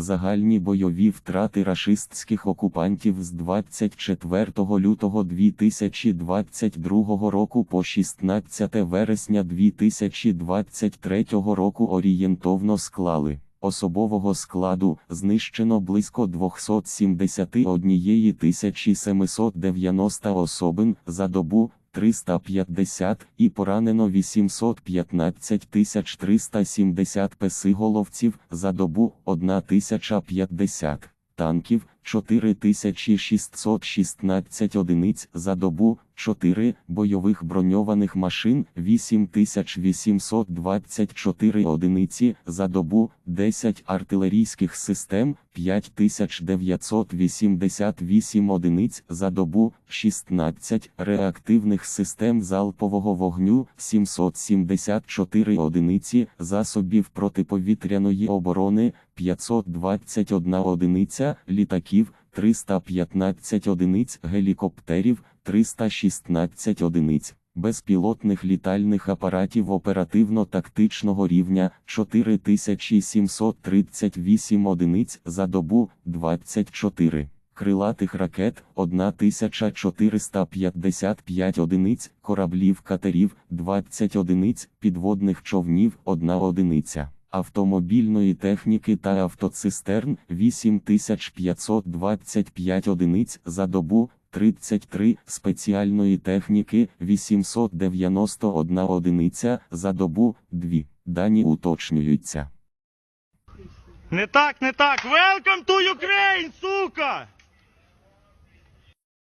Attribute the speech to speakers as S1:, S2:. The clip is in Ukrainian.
S1: Загальні бойові втрати рашистських окупантів з 24 лютого 2022 року по 16 вересня 2023 року орієнтовно склали. Особового складу знищено близько 271 790 особин за добу 350 і поранено 815 370 песиголовців за добу 1050 танків 4616 одиниць за добу, 4 бойових броньованих машин 8824 одиниці за добу, 10 артилерійських систем 5988 одиниць за добу, 16 реактивних систем залпового вогню 774 одиниці засобів протиповітряної оборони 521 одиниця літаків 315 одиниць гелікоптерів 316 одиниць безпілотних літальних апаратів оперативно-тактичного рівня 4738 одиниць за добу 24. Крилатих ракет 1455 одиниць, кораблів катерів 20 одиниць, підводних човнів 1 одиниця, автомобільної техніки та автоцистерн 8525 одиниць за добу, 33 спеціальної техніки 891 одиниця за добу, 2. Дані уточнюються.
S2: Не так, не так. Welcome to Ukraine!